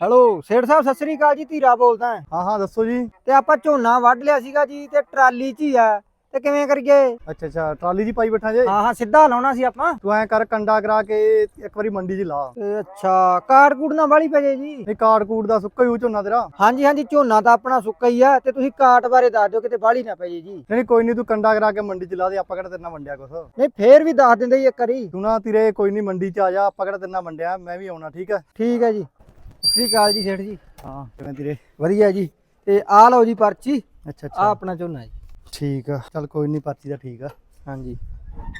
Hello ਸੇਠ ਸਾਹਿਬ ਸਤਿ ਸ੍ਰੀ ਅਕਾਲ ਜੀ ਧੀਰਾ ਬੋਲਦਾ। ਹਾਂ ਹਾਂ ਦੱਸੋ ਜੀ। ਤੇ ਆਪਾਂ ਝੋਨਾ ਵੱਢ ਲਿਆ ਸੀਗਾ ਜੀ ਤੇ ਟਰਾਲੀ 'ਚ ਹੀ ਆ। ਤੇ ਕਿਵੇਂ ਕਰੀਏ? ਅੱਛਾ ਅੱਛਾ ਟਰਾਲੀ ਜੀ ਪਾਈ ਬੈਠਾ ਜੇ। ਹਾਂ ਹਾਂ ਸਿੱਧਾ ਲਾਉਣਾ ਸੀ ਆਪਾਂ। ਤੂੰ ਐ ਕਰ ਕੰਡਾ ਕਰਾ ਕੇ ਇੱਕ ਵਾਰੀ ਮੰਡੀ 'ਚ ਲਾ। ਤੇ ਅੱਛਾ ਕਾਰਡ ਕੂੜ ਨਾਲ ਵਾਲੀ ਪੈ ਜੇ ਜੀ। ਨਹੀਂ ਕਾਰਡ ਕੂੜ ਦਾ ਸੁੱਕਾ ਹੀ ਉਹ ਝੋਨਾ ਤੇਰਾ। ਹਾਂਜੀ ਹਾਂਜੀ ਝੋਨਾ ਤਾਂ ਆਪਣਾ ਸੁੱਕਾ ਹੀ ਆ ਤੇ ਤੁਸੀਂ ਕਾਟ ਬਾਰੇ ਦੱਸ ਦਿਓ ਕਿਤੇ ਬਾਲੀ ਨਾ ਪੈ ਜੇ ਜੀ। ਨਹੀਂ ਕੋਈ ਨਹੀਂ ਤੂੰ ਕੰਡਾ ਕਰਾ ਕੇ ਮੰਡੀ 'ਚ ਲਾ ਦੇ ਆਪਾਂ ਕਿਹੜਾ ਤੇਰੇ ਨਾਲ ਵੰਡਿਆ ਕੁਛ। ਨਹੀਂ ਫੇਰ ਵੀ ਦੱਸ ਦਿੰਦੇ ਜੀ ਇੱਕ ਵਾਰੀ। ਤੂੰ ਨਾ ਤੇਰੇ ਕੋਈ ਨਹੀਂ ਮੰਡੀ 'ਚ ਆ ਜਾ ਆਪਾਂ ਕਿਹੜਾ ਤੇਰੇ ਨਾਲ ਵੰਡਿਆ ਮੈਂ ਵੀ ਆਉਣਾ ਠੀਕ ਹੈ ਠੀਕ ਹੈ ਜੀ। ਸਤਿ ਸ੍ਰੀ ਅਕਾਲ ਜੀ ਸੇਠ ਜੀ। ਹਾਂ ਕਿਵੇਂ ਤੇਰੇ? ਵਧੀਆ ਜੀ। ਤੇ ਆ ਲਓ ਜੀ ਪਰਚੀ ਅੱਛਾ ਆ ਅੱਛਾ ਆਪਣਾ ਝੋਨਾ ਜੀ। ਠੀਕ ਆ। ਚੱਲ ਕੋਈ ਨਹੀਂ ਪਰਚੀ ਦਾ ਠੀਕ ਆ। ਹਾਂਜੀ।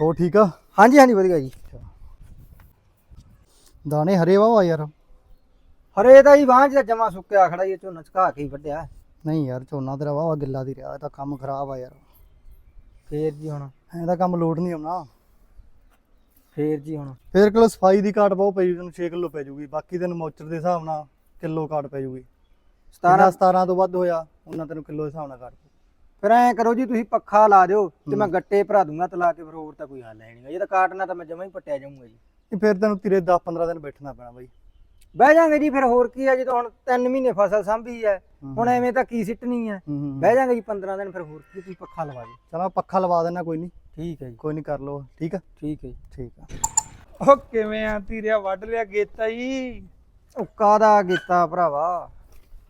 ਹੋ ਠੀਕ ਆ? ਹਾਂਜੀ ਹਾਂਜੀ ਵਧੀਆ ਜੀ। ਦਾਣੇ ਹਰੇ ਵਾਹ ਯਾਰ। ਹਰੇ ਦਾ ਹੀ ਬਾਂਝ ਦਾ ਜਮਾ ਸੁੱਕਿਆ ਖੜਾ ਇਹ ਝੋਨਾ ਚਕਾ ਕੇ ਹੀ ਵੱਢਿਆ। ਨਹੀਂ ਯਾਰ ਝੋਨਾ ਤੇਰਾ ਵਾਹ ਗਿੱਲਾ ਦੀ ਰਿਹਾ ਇਹ ਤਾਂ ਕੰਮ ਖਰਾਬ ਆ ਯਾਰ। ਫੇਰ ਜੀ ਹੁਣ। ਐਂ ਤਾਂ ਕੰਮ ਲੋਟ ਨਹੀਂ ਆਉਣਾ। ਫੇਰ ਜੀ ਹੁਣ। ਫੇਰ ਕਿਲੋ ਸਫ਼ਾਈ ਦੀ ਕਾਟ ਬਹੁਤ ਪਈ ਤੈਨੂੰ 6 ਕਿਲੋ ਪੈ ਜੂਗੀ। ਬਾਕੀ ਤੈਨੂੰ ਮੌਚਰ ਦੇ ਹਿਸਾਬ ਨਾਲ ਕਿਲੋ ਕਾਟ ਪੈ ਜੂਗੀ। 17 17 17 ਤੋਂ ਵੱਧ ਹੋਇਆ ਉਹਨਾਂ ਤੈਨੂੰ ਕਿਲੋ ਦੇ ਹਿਸਾਬ ਨਾਲ ਕਾਟ। ਫਿਰ ਐ ਕਰੋ ਜੀ ਤੁਸੀਂ ਪੱਖਾ ਲਾ ਦਿਓ ਤੇ ਮੈਂ ਗੱਟੇ ਭਰਾ ਦੂੰਗਾ ਤਲਾ ਕੇ ਫਿਰ ਹੋਰ ਤਾਂ ਕੋਈ ਹੱਲ ਹੈ ਨਹੀਂਗਾ ਇਹ ਤਾਂ ਕਾਟਣਾ ਤਾਂ ਮੈਂ ਜਮਾ ਹੀ ਪੱਟਿਆ ਜਾਊਂਗਾ ਜੀ। ਤੇ ਫਿਰ ਤੈਨੂੰ ਤੇਰੇ 10 15 ਦਿਨ ਬੈਠਣਾ ਪੈਣਾ ਬਾਈ। ਬਹਿ ਜਾਾਂਗੇ ਜੀ ਫਿਰ ਹੋਰ ਕੀ ਹੈ ਜਦੋਂ ਹੁਣ 3 ਮਹੀਨੇ ਫਸਲ ਸੰਭੀ ਹੈ ਹੁਣ ਐਵੇਂ ਤਾਂ ਕੀ ਸਿੱਟਣੀ ਹੂੰ ਬਹਿ ਜਾਾਂਗੇ ਜੀ 15 ਦਿਨ ਫਿਰ ਹੋਰ ਕੀ ਤੁਸੀਂ ਪੱਖਾ ਲਵਾ ਦਿਓ। ਚਲ ਮੈਂ ਪੱਖਾ ਲਵਾ ਦੇਣਾ ਕੋਈ ਨਹੀਂ ਠੀਕ ਹੈ ਜੀ। ਕੋਈ ਨਹੀਂ ਕਰ ਲੋ ਠੀਕ ਆ? ਠੀਕ ਹੈ ਜੀ। ਠੀਕ ਆ। ਉਹ ਕਿਵੇਂ ਆ ਧੀਰਿਆ ਵੱਢ ਲਿਆ ਗੇਤਾ ਜੀ? ਉਹ ਕਾਦਾ ਕੀਤਾ ਭਰਾਵਾ?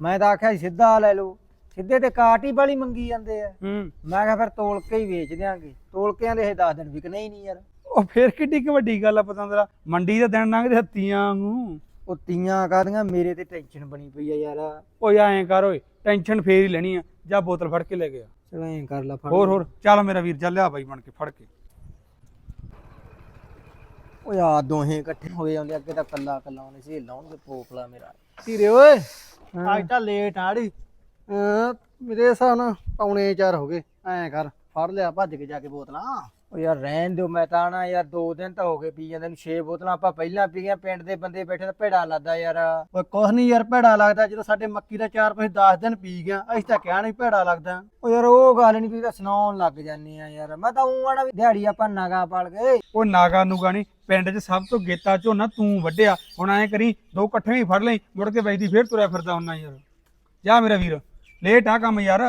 ਮੈਂ ਤਾਂ ਆਖਿਆ ਸੀ ਸਿੱਧਾ ਲੈ ਲਓ। ਸਿੱਧੇ ਤੇ ਕਾਟ ਹੀ ਵਾਲੀ ਮੰਗੀ ਜਾਂਦੇ ਆ। ਹੂੰ। ਮੈਂ ਕਿਹਾ ਫਿਰ ਤੋਲ ਕੇ ਹੀ ਵੇਚ ਦਿਆਂਗੇ। ਤੋਲਕਿਆਂ ਦੇ ਇਹ 10 ਦਿਨ ਵਿਕਣੇ ਹੀ ਨਹੀਂ ਯਾਰ। ਉਹ ਫੇਰ ਕਿੱਡੀ ਕੁ ਵੱਡੀ ਗੱਲ ਆ ਪਤੰਦਰਾ। ਮੰਡੀ ਦਾ ਦਿਨ ਲੰਘਦੇ ਹੱਤੀਆਂ ਵਾਂਗੂ। ਉਹ ਤੀਆਂ ਕਾਦੀਆਂ ਮੇਰੇ ਤੇ ਟੈਨਸ਼ਨ ਬਣੀ ਪਈ ਆ ਯਾਰ। ਓਏ ਐਂ ਕਰ ਓਏ ਟੈਨਸ਼ਨ ਫੇਰ ਹੀ ਲੈਣੀ ਆ। ਜਾ ਬੋਤਲ ਫੜ ਕੇ ਲੈ ਗਿਆ ਚਲੋ ਐਂ ਕਰ ਲਾ ਫੜ ਹੋਰ ਹੋਰ। ਚੱਲ ਮੇਰਾ ਵੀਰ ਚੱਲ ਲਿਆ ਬਾਈ ਬਣ ਕੇ ਫੜ ਕੇ। ਓਏ ਆ ਦੋਹੇ ਇਕੱਠੇ ਹੋਏ ਜਾਂਦੇ ਅੱਗੇ ਤਾਂ ਕੱਲਾ ਕੱਲਾ ਉਹਨੇ ਸੀ ਲਾਉਣਗੇ ਪੋਪਲਾ ਮੇਰਾ। ਧੀਰੇ ਓਏ। ਅੱਜ ਤਾਂ ਲੇਟ ਆੜੀ। ਮੇਰੇ ਹਿਸਾਬ ਨਾਲ ਪੌਣੇ 4 ਹੋ ਗਏ। ਐਂ ਕਰ ਫੜ ਲਿਆ ਭੱਜ ਕੇ ਜਾ ਕੇ ਬੋਤਲਾਂ। ਓ ਯਾਰ ਰਹਿਣ ਦਿਓ ਮੈਂ ਤਾਂ ਨਾ ਯਾਰ 2 ਦਿਨ ਤਾਂ ਹੋ ਗਏ ਪੀ ਜਾਂਦੇ ਨੂੰ 6 ਬੋਤਲਾਂ ਆਪਾਂ ਪਹਿਲਾਂ ਪੀ ਗਏ ਪਿੰਡ ਦੇ ਬੰਦੇ ਬੈਠੇ ਤਾਂ ਭੇੜਾ ਲੱਦਾ ਯਾਰ। ਓਏ ਕੁਛ ਨਹੀਂ ਯਾਰ ਭੇੜਾ ਲੱਗਦਾ ਜਦੋਂ ਸਾਡੇ ਮੱਕੀ ਦਾ ਚਾਰ ਪੈਸੇ 10 ਦਿਨ ਪੀ ਗਿਆ ਅਸੀਂ ਤਾਂ ਕਿਹਾ ਨਹੀਂ ਭੇੜਾ ਲੱਗਦਾ। ਓ ਯਾਰ ਉਹ ਗੱਲ ਨਹੀਂ ਤੁਸੀਂ ਤਾਂ ਸੁਣਾਉਣ ਲੱਗ ਜਾਂਦੇ ਆ ਯਾਰ। ਮੈਂ ਤਾਂ ਉਹ ਆਣਾ ਵੀ ਦਿਹਾੜੀ ਆਪਾਂ ਨਾਗਾ ਪਾਲ ਗਏ ਉਹ ਨਾਗਾ ਨੂਗਾ ਨਹੀਂ ਪਿੰਡ 'ਚ ਸਭ ਤੋਂ ਗੇਤਾ ਝੋਨਾ ਤੂੰ ਵੱਢਿਆ। ਹੁਣ ਐਂ ਕਰੀ ਦੋ ਇਕੱਠੇ ਹੀ ਫੜ ਲਈ ਮੁੜ ਕੇ ਵੇਚਦੀ ਫੇਰ ਤੁਰਿਆ ਫਿਰਦਾ ਹੁੰਨਾ ਯਾਰ। ਜਾ ਮੇਰਾ ਵੀਰ। ਲੇਟ ਆ ਕੰਮ ਯਾਰ।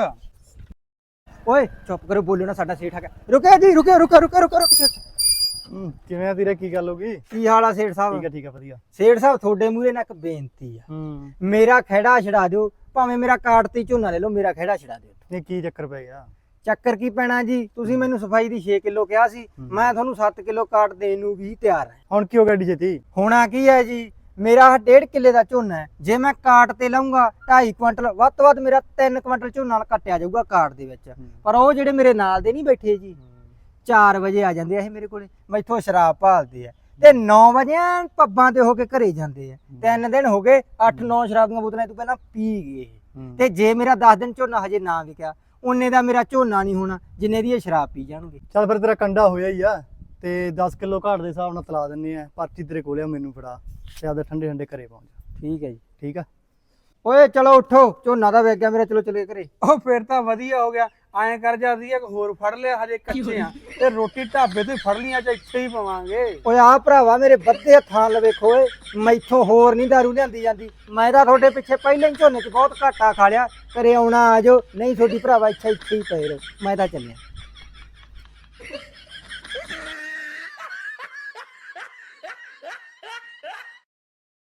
ਓਏ ਚੁੱਪ ਕਰੋ ਬੋਲਿਓ ਨਾ ਸਾਡਾ ਸੇਠ ਆ ਗਿਆ ਰੁਕਿਆ ਜੀ ਰੁਕਿਆ ਰੁਕਿਆ ਰੁਕਿਆ ਰੁਕਿਆ ਰੁਕਿਆ ਹੂੰ, ਕਿਵੇਂ ਆ ਤੇਰੇ ਕੀ ਗੱਲ ਹੋ ਗਈ? ਕੀ ਹਾਲ ਆ ਸੇਠ ਠੀਕ ਸਾਹਿਬ ਆ ਠੀਕ ਆ ਵਧੀਆ। ਸੇਠ ਸਾਹਿਬ ਤੁਹਾਡੇ ਮੂਹਰੇ ਨਾਲ ਇੱਕ ਬੇਨਤੀ ਆ। ਹੂੰ। ਮੇਰਾ ਖਹਿੜਾ ਛਡਾ ਦਿਓ ਭਾਵੇਂ ਮੇਰਾ ਕਾਟ ਤੇ ਝੋਨਾ ਲੈ ਲਓ ਮੇਰਾ ਖਹਿੜਾ ਛਡਾ ਦਿਓ। ਇਹ ਕੀ ਚੱਕਰ ਪੈ ਗਿਆ? ਚੱਕਰ ਕੀ ਪੈਣਾ ਜੀ? ਤੁਸੀਂ ਮੈਨੂੰ ਸਫ਼ਾਈ ਦੀ 6 ਕਿਲੋ ਕਿਹਾ ਸੀ। ਮੈਂ ਤੁਹਾਨੂੰ 7 ਕਿਲੋ ਕਾਟ ਦੇਣ ਨੂੰ ਵੀ ਤਿਆਰ ਹਾਂ ਹੁਣ ਕੀ ਹੋ ਗਿਆ ਡੀ ਛੇਤੀ ਹੋਣਾ ਕੀ ਹੈ ਜੀ? ਮੇਰਾ 1.5 ਕਿੱਲੇ ਦਾ ਝੋਨਾ ਹੈ। ਜੇ ਮੈਂ ਕਾਟ ਤੇ ਲਾਉਂਗਾ 2.5 ਕੁਇੰਟਲ ਵੱਧ ਤੋਂ ਵੱਧ ਮੇਰਾ 3 ਕੁਇੰਟਲ ਝੋਨਾ ਕੱਟਿਆ ਜਾਊਗਾ ਕਾਟ ਦੇ ਵਿੱਚ। ਪਰ ਉਹ ਜਿਹੜੇ ਮੇਰੇ ਨਾਲ ਦੇ ਨਹੀਂ ਬੈਠੇ ਜੀ 4 ਵਜੇ ਆ ਜਾਂਦੇ ਆ ਇਹ ਮੇਰੇ ਕੋਲੇ ਮੈਥੋਂ ਸ਼ਰਾਬ ਭਾਲਦੇ ਆ। ਤੇ 9 ਵਜੇ ਪੱਬਾਂ ਤੇ ਹੋ ਕੇ ਘਰੇ ਜਾਂਦੇ ਆ। ਤਿੰਨ ਦਿਨ ਹੋ ਗਏ 8-9 ਸ਼ਰਾਬ ਦੀਆਂ ਬੋਤਲਾਂ ਤੋਂ ਪਹਿਲਾਂ ਪੀ ਗਏ। ਤੇ ਜੇ ਮੇਰਾ 10 ਦਿਨ ਝੋਨਾ ਹਜੇ ਨਾ ਵਿਕਿਆ ਉਹਨੇ ਦਾ ਮੇਰਾ ਝੋਨਾ ਨਹੀਂ ਹੋਣਾ ਜਿੰਨੇ ਦੀ ਇਹ ਸ਼ਰਾਬ ਪੀ ਜਾਣਗੇ। ਚੱਲ ਫਿਰ ਤੇਰਾ ਕੰਡਾ ਹੋਇਆ ਹੀ ਆ ਤੇ 10 ਕਿਲੋ ਘਾਟ ਦੇ ਹਿਸਾਬ ਨਾਲ ਤਲਾ ਦਿੰਨੇ ਆ ਪਰਚੀ ਤੇਰੇ ਕੋਲੇ ਮੈਨੂੰ ਫੜਾ। ਤੇ ਆਪਦੇ ਠੰਡੇ ਠੰਡੇ ਘਰੇ ਪਹੁੰਚ ਜਾ। ਠੀਕ ਹੈ ਜੀ। ਠੀਕ ਆ? ਓਏ ਚਲੋ ਉੱਠੋ। ਝੋਨਾ ਦਾ ਵੇਚ ਗਿਆ ਮੇਰਾ ਚਲੋ ਚਲੇ ਘਰੇ। ਉਹ ਫੇਰ ਤਾਂ ਵਧੀਆ ਹੋ ਗਿਆ। ਐਂ ਕਰ ਜਾਂਦੀ ਇੱਕ ਹੋਰ ਫੜ ਲਿਆ ਹਜੇ ਕੱਚੇ ਆ। ਤੇ ਰੋਟੀ ਢਾਬੇ ਤੇ ਫੜ ਲੀਆਂ ਚ ਇੱਥੇ ਹੀ ਪਵਾਂਗੇ। ਓਏ ਆ ਭਰਾਵਾ ਮੇਰੇ ਬੱਦੇ ਹੱਥਾਂ ਲਵੇ ਖੋਏ ਮੈਥੋਂ ਹੋਰ ਨਹੀਂ ਦਾਰੂ ਲਿਆਂਦੀ ਜਾਂਦੀ। ਮੈਂ ਤਾਂ ਤੁਹਾਡੇ ਪਿੱਛੇ ਪਹਿਲਾਂ ਹੀ ਝੋਨੇ 'ਚ ਬਹੁਤ ਘਾਟਾ ਖਾ ਲਿਆ। ਘਰੇ ਆਉਣਾ ਆਜੋ ਨਹੀਂ ਤੁਹਾਡੀ ਭਰਾਵਾ ਇੱਥੇ ਇੱਥੇ ਹੀ ਪਏ ਰਹੋ। ਮੈਂ ਤਾਂ ਚੱਲਿਆ।